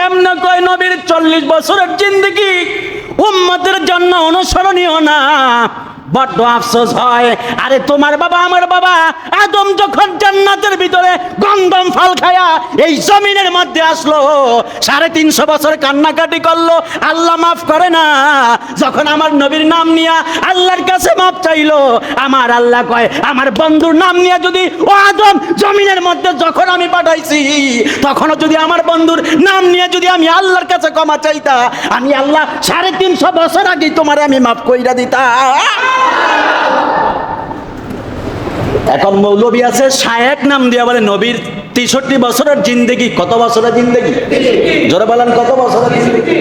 কেমনে কয় নবীর চল্লিশ বছরের জিন্দগি? উম্মতের জন্য অনুসরণীয় না। বড্ড আফসোস হয়। আরে তোমার বাবা, আমার বাবা, আদম যখন জান্নাতের ভিতরে গন্ধম ফল খায়া এই জমিনের মধ্যে আসলো, সাড়ে তিনশো বছর কান্নাকাটি করল, আল্লাহ মাফ করে না। যখন আমার নবীর নাম নিয়া আল্লাহর কাছে মাফ চাইলো, আমার আল্লাহ কয়, আমার বন্ধুর নাম নিয়ে যদি ও আদম জমিনের মধ্যে যখন আমি পাঠাইছি, তখনও যদি আমার বন্ধুর নাম নিয়ে যদি আমি আল্লাহর কাছে ক্ষমা চাইতা, আমি আল্লাহ সাড়ে তিনশো বছর আগে তোমার আমি মাফ কইরা দিতা এখন মৌলবী আছে, শায়েক নাম দিয়া বলে নবীর তেষট্টি বছরের জিন্দেগি। কত বছরের জিন্দেগি? জোরে বলেন, কত বছরের জিন্দেগি?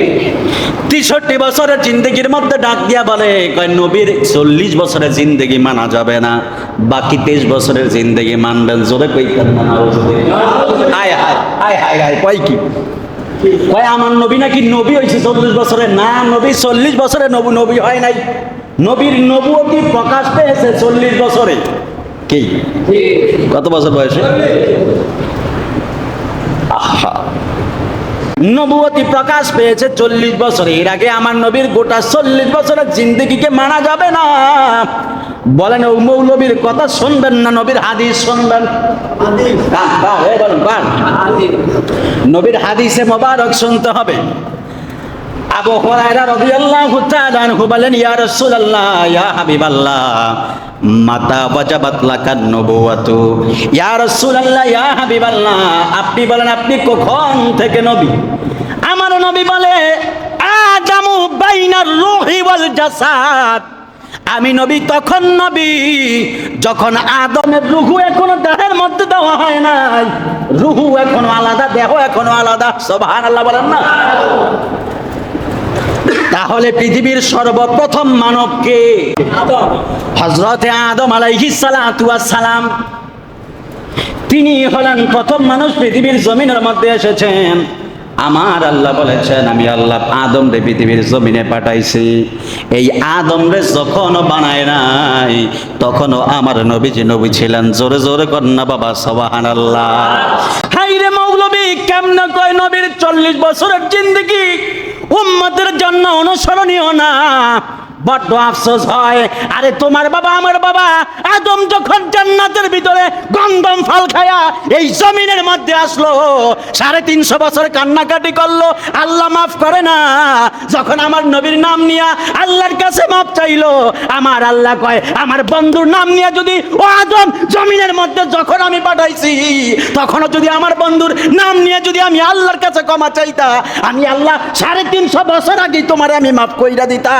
তেষট্টি বছরের জিন্দেগির মধ্যে ডাক দিয়া বলে, কয়, নবীর চল্লিশ বছরের জিন্দেগি মানা যাবে না, বাকি তেইশ বছরের জিন্দেগি মানবেন, জোরে না আয় হায় আয় হায় কয় কি? কয়, আমার নবী নাকি নবী হয়েছে চল্লিশ বছরে? না, নবী চল্লিশ বছরে নবী নবী হয় নাই। নবীর নবুয়তি প্রকাশ পেয়েছে চল্লিশ বছরে। কি? কত বছর বয়সে? আহা। নবুয়তি প্রকাশ পেয়েছে চল্লিশ বছরে। এর আগে আমার নবীর গোটা চল্লিশ বছরের জিন্দগিকে মানা যাবে না। বলেন ও মৌলবীর কথা শুনবেন না নবীর হাদিস শুনবেন। নবীর হাদিসে মোবারক শুনতে হবে। আবু হুরায়রা রাদিয়াল্লাহু তাআলা আনহু বলেন, ইয়া রাসূলুল্লাহ, ইয়া হাবিবাল্লাহ, মাতা ওয়াজাবাত লাকান নবুয়াতু ইয়া রাসূলুল্লাহ, ইয়া হাবিবাল্লাহ, আপনি বলেন, আপনি কখন থেকে নবী? আমার নবী বলে আদামু বাইনার রূহি ওয়াল জাসাদ। আমি নবী তখন নবী, যখন আদমের রুহু এখনও দেহের মধ্যে দেওয়া হয় নাই। রুহু এখনও আলাদা, দেহ এখনও আলাদা। সুবহানাল্লাহ বলেন না। তাহলে পৃথিবীর সর্বপ্রথম মানবকে হজরতে আদম সালাম। তিনি হলেন প্রথম মানুষ পৃথিবীর জমিনের মধ্যে এসেছেন। আমার আল্লাহ বলেছেন, আমি আল্লাহ আদম রে পৃথিবীর জমিনে পাঠাইছি। এই আদম রে যখনও বানায় নাই, তখনও আমার নবীজি নবী ছিলেন। জোরে জোরে কন্যা বাবা সবাহান আল্লাহ হাই রে মৌলবী, কেমনে কয় নবীর চল্লিশ বছরের জিন্দগি? উম্মতের জন্য অনুসরণীয় না। বড্ড আফসোস হয়। আরে তোমার বাবা, আমার বাবা, আদম যখন জান্নাতের ভিতরে গন্ধম ফল খায়া এই জমিনের মধ্যে আসলো, সাড়ে তিনশো বছর কান্নাকাটি করল, আল্লাহ মাফ করে না। যখন আমার নবীর নাম নিয়া আল্লাহর কাছে মাফ চাইলো, আমার আল্লাহ কয়, আমার বন্ধুর নাম নিয়ে যদি ও আদম জমিনের মধ্যে যখন আমি পাঠাইছি, তখনও যদি আমার বন্ধুর নাম নিয়ে যদি আমি আল্লাহর কাছে ক্ষমা চাইতা, আমি আল্লাহ সাড়ে তিনশো বছর আগে তোমার আমি মাফ কইরা দিতা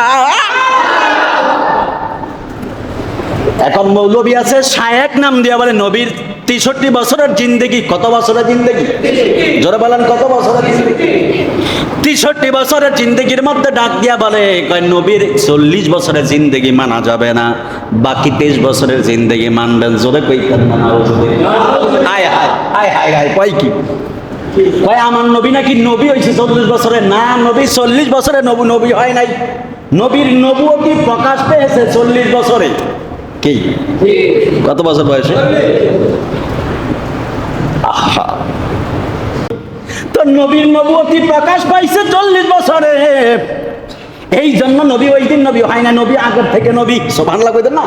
এখন মৌলবী আছে, শায়েক নাম দিয়া বলে, নবীর তেষট্টি বছরের জিন্দেগি। কত বছরের জিন্দেগি? জোরে বলেন, কত বছরের তেষট্টি বছরের জিন্দেগির মধ্যে ডাক দিয়া বলে নবীর চল্লিশ বছরের জিন্দেগি মানা যাবে না, বাকি তেইশ বছরের জিন্দেগি মানবেন, জোরে না আয় আয় হায়, কয় কি? কয়, আমার নবী নাকি নবী হয়েছে চল্লিশ বছরে? না, নবী চল্লিশ বছরে নবু নবী হয় নাই। নবীর নবুয়তি প্রকাশ পেয়েছে চল্লিশ বছরে। কি? কত বছর বয়সে? আহা। তো নবীর নবুয়তি প্রকাশ পাইছে চল্লিশ বছরে। এই জন্য নবী ওই দিন নবী হয় না নবী আগের থেকে নবী। সোভান লাগবে না?